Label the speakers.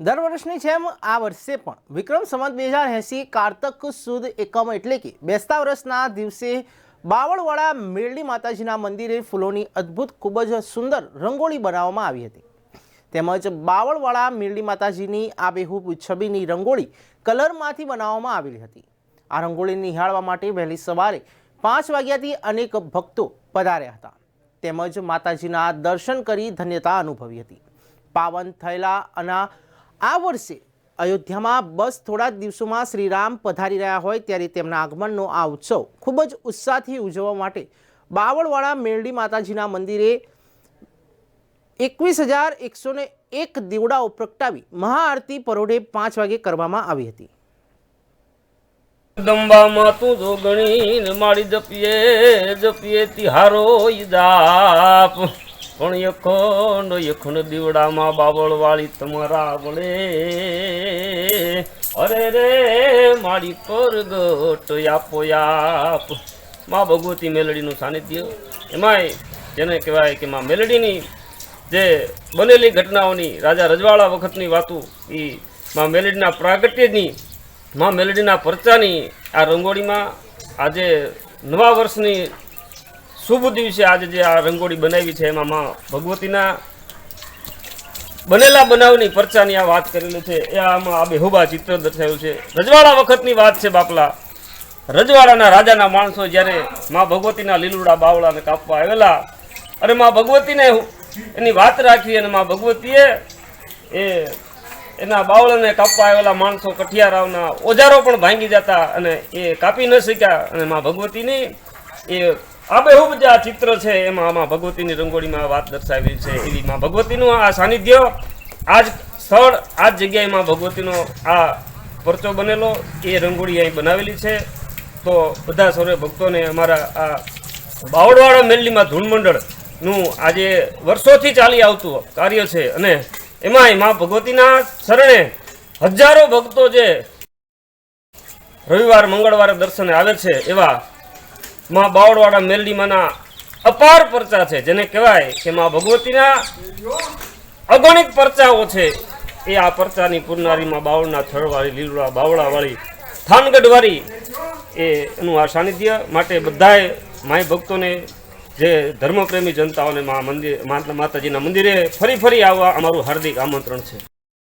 Speaker 1: દર વર્ષની જેમ આ વર્ષે પણ વિક્રમ સંવત બે હજાર એંસી કારતક સુદ એકમ એટલે કે બેસતા વર્ષના દિવસે બાવળવાળા મેરડી માતાજીના મંદિરે ફૂલોની અદ્ભુત ખૂબ જ સુંદર રંગોળી બનાવવામાં આવી હતી. તેમજ બાવળવાળા મેરડી માતાજીની આબેહૂબ છબીની રંગોળી કલરમાંથી બનાવવામાં આવેલી હતી. આ રંગોળી નિહાળવા માટે વહેલી સવારે પાંચ વાગ્યાથી અનેક ભક્તો પધાર્યા હતા. તેમજ માતાજીના દર્શન કરી ધન્યતા અનુભવી હતી. પાવન થયેલા અને આ વર્ષે અયોધ્યામાં બસ થોડા દિવસોમાં શ્રીરામ પધારી રહ્યા હોય ત્યારે તેમના આગમનનો આ ઉત્સવ ખૂબ જ ઉત્સાહથી ઉજવવા માટે બાવળવાળા મેરડી માતાજીના મંદિરે એકવીસ હજાર એકસો ને એક દીવડાઓ પ્રગટાવી મહાઆરતી પરોઢે પાંચ વાગે કરવામાં આવી હતી.
Speaker 2: દંબામાં તું જોગણી મારી જપીએ જપીએ તિહારો દાપ. પણ યખંડ યખંડ દીવડામાં બાવળ વાળી તમારા વળે અરે રે, મારી પરગટ આપો આપ. માં ભગવતી મેલડીનું સાનિધ્ય. એમાંય જેને કહેવાય કે માં મેલડીની જે બનેલી ઘટનાઓની રાજા રજવાડા વખતની વાતો, એ માં મેલડીના પ્રાગટ્યની, માં મેલડીના પરચાની આ રંગોળીમાં આજે નવા વર્ષની શુભ દિવસે આજે જે આ રંગોળી બનાવી છે, એમાં માં ભગવતીના બનેલા બનાવની પરચાની આ વાત કરેલી છે. એ આમાં આ બેહુબા ચિત્ર દર્શાવ્યું છે. રજવાડા વખતની વાત છે બાપલા. રજવાડાના રાજાના માણસો જ્યારે માં ભગવતીના લીલુડા બાવળાને કાપવા આવેલા અને માં ભગવતીને એની વાત રાખી અને માં ભગવતીએ એ એના બાવળાને કાપવા આવેલા માણસો કઠિયારાવના ઓજારો પણ ભાંગી જતા અને એ કાપી ન શક્યા અને માં ભગવતીની એ આબેહૂબ જે આ ચિત્ર છે, એમાં આમાં ભગવતીની રંગોળીમાં વાત દર્શાવી છે, એવી માં ભગવતીનું આ સાનિધ્ય આજ સ્થળ આ જગ્યાએ માં ભગવતીનો આ પરચો બનેલો, એ રંગોળી અહીં બનાવેલી છે. તો બધા સૌરે ભક્તોને અમારા આ બાવળવાળા મેલ્લીમાં ધૂન મંડળનું આજે વર્ષોથી ચાલી આવતું કાર્ય છે અને એમાંયમાં ભગવતીના શરણે હજારો ભક્તો જે રવિવાર, મંગળવારે દર્શને આવે છે, એવા માં બાવળવાળા મેલડીમાંના અપાર પરચા છે. જેને કહેવાય કે માં ભગવતીના અગણિત પરચાઓ છે. એ આ પરચાની પૂરનારીમાં બાવળના થળવાળી, લીલુડા બાવળાવાળી, થાનગઢવાળી એ એનું આ સાનિધ્ય માટે બધાએ માય ભક્તોને જે ધર્મપ્રેમી જનતાઓને મા માતાજીના મંદિરે ફરી ફરી આવવા અમારું હાર્દિક આમંત્રણ છે.